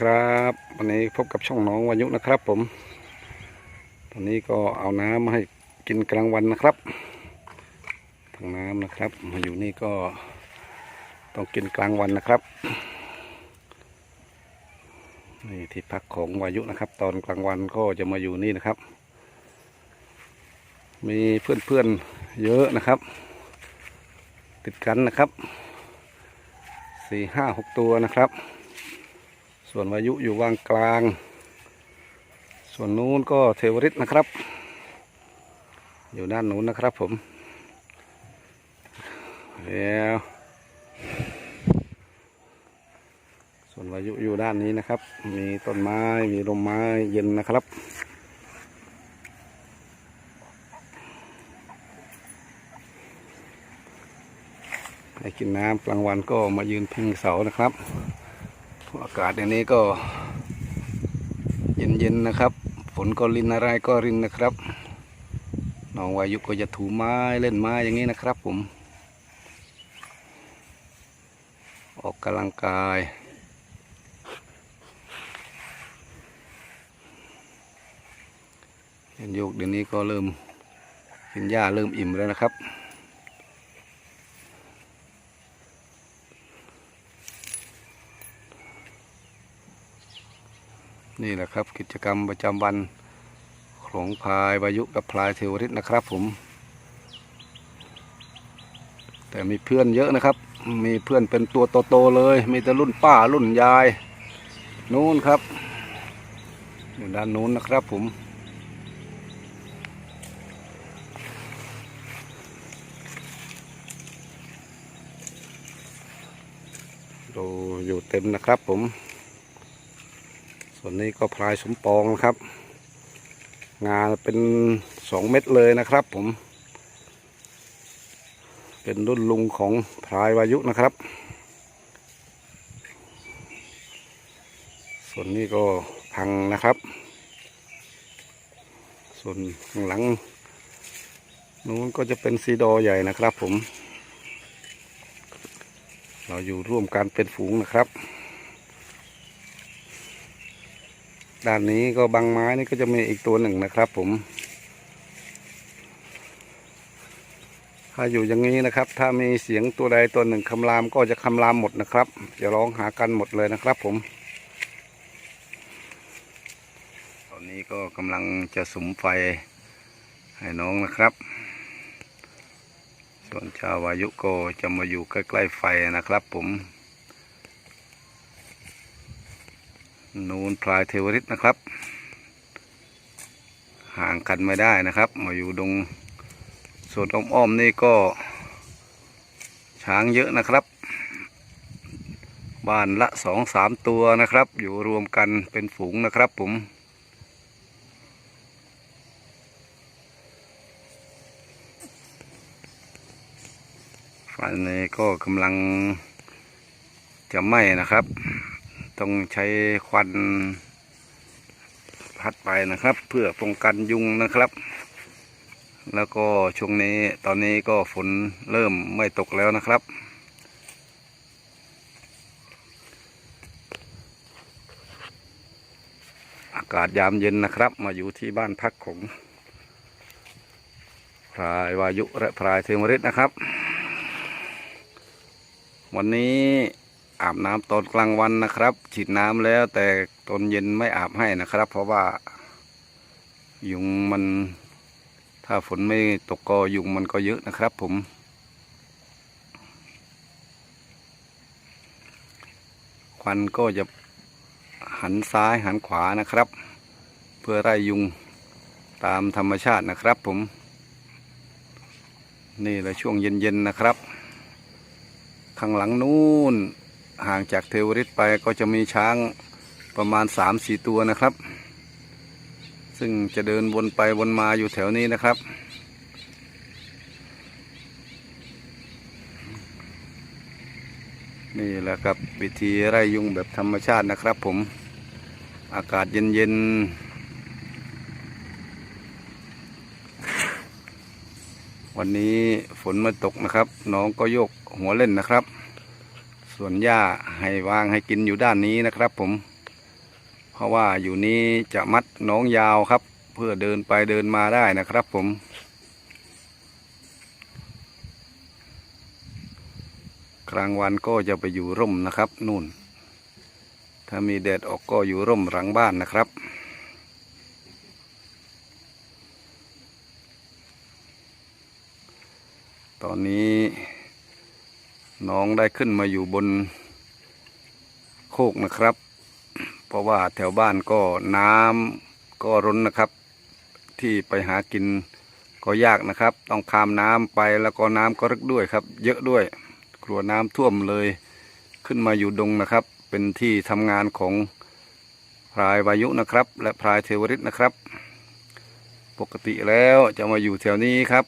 ครับ วันนี้พบกับช่องน้องวายุนะครับผม ตอนนี้ก็เอาน้ำมาให้กินกลางวันนะครับทางน้ำนะครับ มาอยู่นี่ก็ต้องกินกลางวันนะครับ นี่ที่พักของวายุนะครับ ตอนกลางวันก็จะมาอยู่นี่นะครับ มีเพื่อนๆเยอะนะครับ ติดกันนะครับสี่ห้าหกตัวนะครับ ส่วนวายุอยู่วางกลาง ส่วนนู้นก็เทวริตนะครับ อยู่ด้านนู้นนะครับผมแล้วส่วนวายุอยู่ด้านนี้นะครับ มีต้นไม้มีร่มไม้เย็นนะครับให้กินน้ำกลางวันก็มายืนพิงเสานะครับ อากาศอย่างนี้ก็ เย็นๆนะครับ ฝนก็รินอะไรก็รินนะครับน้องวายุก็จะถูไม้เล่นไม้อย่างนี้นะครับ ผม ออกกำลังกายเห็นโยกเดี๋ยวนี้ก็เริ่มกินหญ้าเริ่มอิ่มแล้วนะครับ นี่แหละครับ กิจกรรมประจำวันของพายวายุกับพลายเทวริตนะครับผม แต่มีเพื่อนเยอะนะครับ มีเพื่อนเป็นตัวโตๆเลย มีแต่รุ่นป้ารุ่นยาย นู้นครับอยู่ด้านนู้นนะครับผมดูอยู่เต็มนะครับผม ส่วนนี้ก็พลายสมปองนะครับ งานเป็นสองเม็ดเลยนะครับ ผม เป็นรุ่นลุงของพลายวายุนะครับ ส่วนนี้ก็พังนะครับ ส่วนข้างหลังนู้นก็จะเป็นซีดอใหญ่นะครับ ผม เราอยู่ร่วมกันเป็นฝูงนะครับ ด้านนี้ก็บางไม้นี่ก็จะมีอีกตัวหนึ่งนะครับ ผม ถ้าอยู่อย่างนี้นะครับ ถ้ามีเสียงตัวใดตัวหนึ่งคำรามก็จะคำรามหมดนะครับจะร้องหากันหมดเลยนะครับ ผม ตอนนี้ก็กำลังจะสุมไฟให้น้องนะครับ ส่วนชาววายุก็จะมาอยู่ใกล้ๆไฟนะครับ ผม นูนพลายเทวริตนะครับ ห่างกันไม่ได้นะครับ มาอยู่ตรงส่วนอ้อมๆนี่ก็ ช้างเยอะนะครับ บ้านละสองสามตัวนะครับ อยู่รวมกันเป็นฝูงนะครับผมฝ่ายนี้ก็กำลังจะไหม้นะครับ ต้องใช้ควันพัดไปนะครับ เพื่อป้องกันยุงนะครับ แล้วก็ช่วงนี้ตอนนี้ก็ฝนเริ่มไม่ตกแล้วนะครับ อากาศยามเย็นนะครับ มาอยู่ที่บ้านพักของพรายวายุและพรายเทมริตนะครับ วันนี้ อาบน้ำตอนกลางวันนะครับ ฉีดน้ำแล้วแต่ตอนเย็นไม่อาบให้นะครับ เพราะว่า ยุงมัน ถ้าฝนไม่ตกก็ยุงมันก็เยอะนะครับ ผม ควันก็จะหันซ้ายหันขวานะครับ เพื่อไล่ยุงตามธรรมชาตินะครับ ผม นี่แหละช่วงเย็นๆนะครับ ข้างหลังนู้น ห่างจากเทวริตไปก็จะมีช้างประมาณสามสี่ตัวนะครับ ซึ่งจะเดินวนไปวนมาอยู่แถวนี้นะครับ นี่แหละครับวิธีไร่ยุงแบบธรรมชาตินะครับผมอากาศเย็นๆ วันนี้ฝนมาตกนะครับ น้องก็โยกหัวเล่นนะครับ ส่วนหญ้าให้วางให้กินอยู่ด้านนี้นะครับผม เพราะว่าอยู่นี้จะมัดน้องยาวครับ เพื่อเดินไปเดินมาได้นะครับผม กลางวันก็จะไปอยู่ร่มนะครับ นู่น ถ้ามีแดดออกก็อยู่ร่มหลังบ้านนะครับตอนนี้ น้องได้ขึ้นมาอยู่บนโคกนะครับ เพราะว่าแถวบ้านก็น้ำก็ร้นนะครับ ที่ไปหากินก็ยากนะครับ ต้องข้ามน้ำไปแล้วก็น้ำก็รึกด้วยครับ เยอะด้วยกลัวน้ำท่วมเลย ขึ้นมาอยู่ดงนะครับ เป็นที่ทำงานของพรายวายุนะครับ และพรายเทวริตนะครับ ปกติแล้วจะมาอยู่แถวนี้ครับ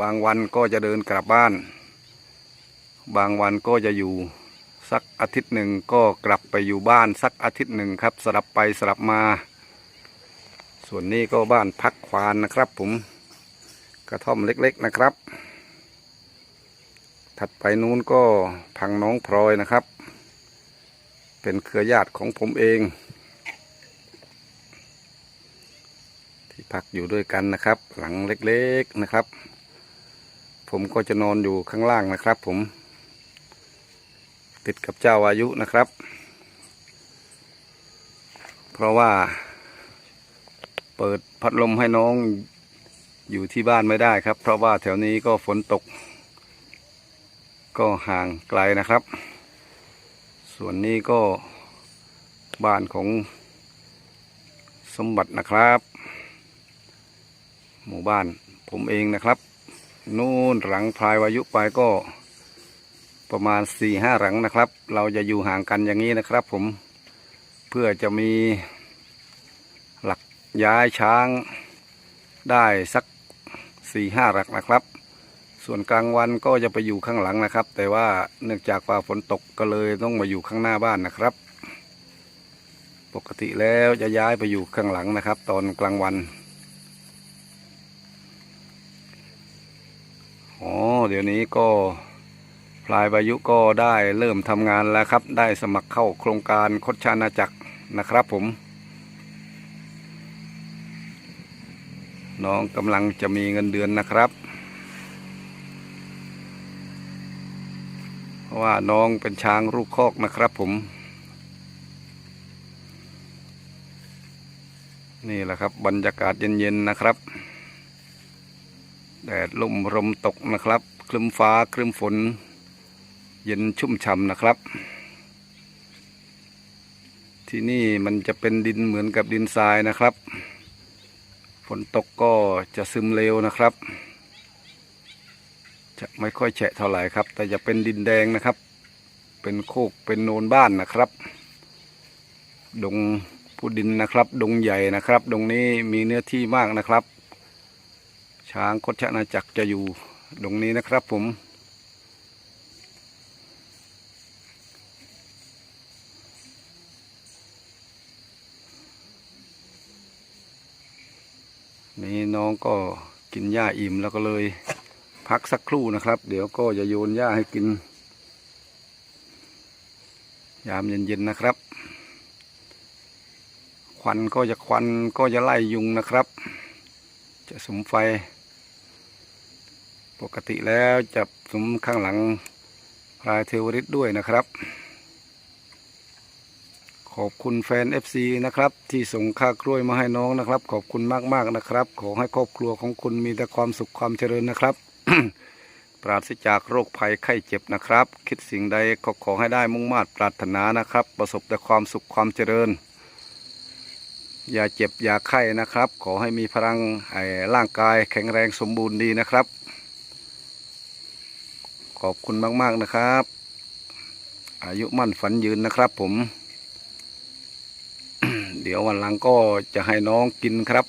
บางวันก็จะเดินกลับบ้าน บางวันก็จะอยู่สักอาทิตย์หนึ่งก็กลับไปอยู่บ้านสักอาทิตย์หนึ่งครับ สลับไปสลับมา ส่วนนี้ก็บ้านพักควานนะครับ ผมกระท่อมเล็กๆนะครับ ถัดไปนู้นก็พังน้องพลอยนะครับ เป็นเครือญาติของผมเอง ที่พักอยู่ด้วยกันนะครับ หลังเล็กๆนะครับ ผมก็จะนอนอยู่ข้างล่างนะครับ ผม ติดกับเจ้าอายุนะครับ เพราะว่า เปิดพัดลมให้น้องอยู่ที่บ้านไม่ได้ครับ เพราะว่าแถวนี้ก็ฝนตก ก็ห่างไกลนะครับ ส่วนนี้ก็บ้านของสมบัตินะครับ หมู่บ้านผมเองนะครับ นู่นหลังพลายวายุไปก็ ประมาณสี่ห้าหลังนะครับ เราจะอยู่ห่างกันอย่างนี้นะครับ ผมเพื่อจะมีหลักย้ายช้างได้สักสี่ห้าหลักนะครับ ส่วนกลางวันก็จะไปอยู่ข้างหลังนะครับ แต่ว่าเนื่องจากว่าฝนตกก็เลยต้องมาอยู่ข้างหน้าบ้านนะครับ ปกติแล้วจะย้ายไปอยู่ข้างหลังนะครับ ตอนกลางวันอ๋อเดี๋ยวนี้ก็ ลายบายุก็ได้เริ่มทำงานแล้วครับ ได้สมัครเข้าโครงการคดชานาจักรนะครับผม น้องกำลังจะมีเงินเดือนนะครับเพราะว่าน้องเป็นช้างลูกคอกนะครับผม นี่แหละครับบรรยากาศเย็นๆนะครับ แดดลมลมตกนะครับ คลึ้มฟ้าคลึ้มฝน เย็นชุ่มฉ่ำนะครับ ที่นี่มันจะเป็นดินเหมือนกับดินทรายนะครับ ฝนตกก็จะซึมเร็วนะครับ จะไม่ค่อยแฉะเท่าไหร่ครับ แต่จะเป็นดินแดงนะครับ เป็นโคกเป็นโนนบ้านนะครับ ดงผู้ดินนะครับ ดงใหญ่นะครับ ดงนี้มีเนื้อที่มากนะครับ ช้างคดชนาจักรจะอยู่ตรงนี้นะครับผม นี่น้ องก็กินหญ้าอิ่มแล้วก็เลยพักสักครู่นะครับ เดี๋ยวก็จะโยนหญ้าให้กิน ยามเย็นๆนะครับ ควันก็จะควันก็จะไล่ยุงนะครับ จะสุมไฟ ปกติแล้วจะสุมข้างหลังพลายเทวริตด้วยนะครับ ขอบคุณแฟน FC นะครับ ที่ส่งค่ากล้วยมาให้น้องนะครับ ขอบคุณมากๆนะครับ ขอให้ครอบครัวของคุณมีแต่ความสุขความเจริญนะครับ ปราศจากโรคภัยไข้เจ็บนะครับ คิดสิ่งใดก็ขอให้ได้มุ่งมา่ปรารถนานะครับ ประสบแต่ความสุขความเจริญ อย่าเจ็บอย่าไข้นะครับ ขอให้มีพลังร่างกายแข็งแรงสมบูรณ์ดีนะครับ ขอบคุณมากๆนะครับ อายุมั่นฝันยืนนะครับผม ดี๋ยววันหลังก็จะให้น้องกินครับ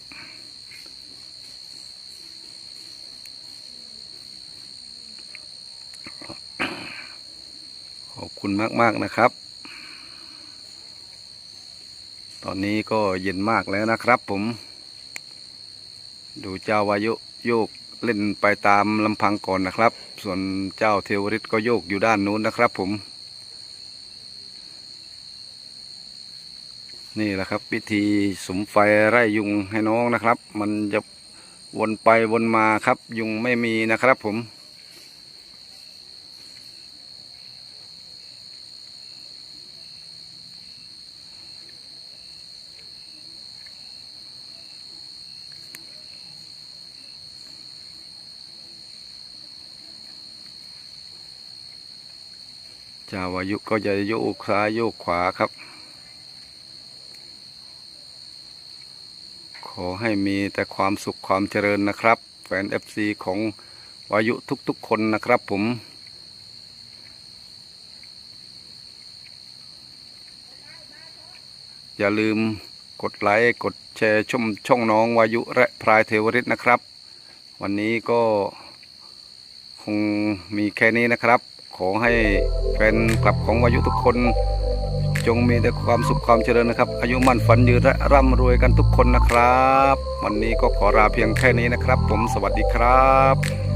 ขอบคุณมากๆนะครับ ตอนนี้ก็เย็นมากแล้วนะครับผม ดูเจ้าวายุโยกเล่นไปตามลำพังก่อนนะครับ ส่วนเจ้าเทวริตก็โยกอยู่ด้านนู้นนะครับผม นี่แหละครับวิธีสมไฟไร่ยุงให้น้องนะครับ มันจะวนไปวนมาครับ ยุงไม่มีนะครับผม จาวายุก็จะโยกซ้ายโยกขวาครับ ขอให้มีแต่ความสุขความเจริญนะครับ แฟน FC ของวายุทุกๆคนนะครับผมอย่าลืมกดไลค์กดแชร์ชมช่องน้องวายุและพรายเทวริตนะครับ วันนี้ก็คงมีแค่นี้นะครับ ขอให้แฟนคลับของวายุทุกคน จงมีแต่ความสุขความเจริญนะครับ อายุมั่นฝันยืนและร่ำรวยกันทุกคนนะครับ วันนี้ก็ขอลาเพียงแค่นี้นะครับ ผมสวัสดีครับ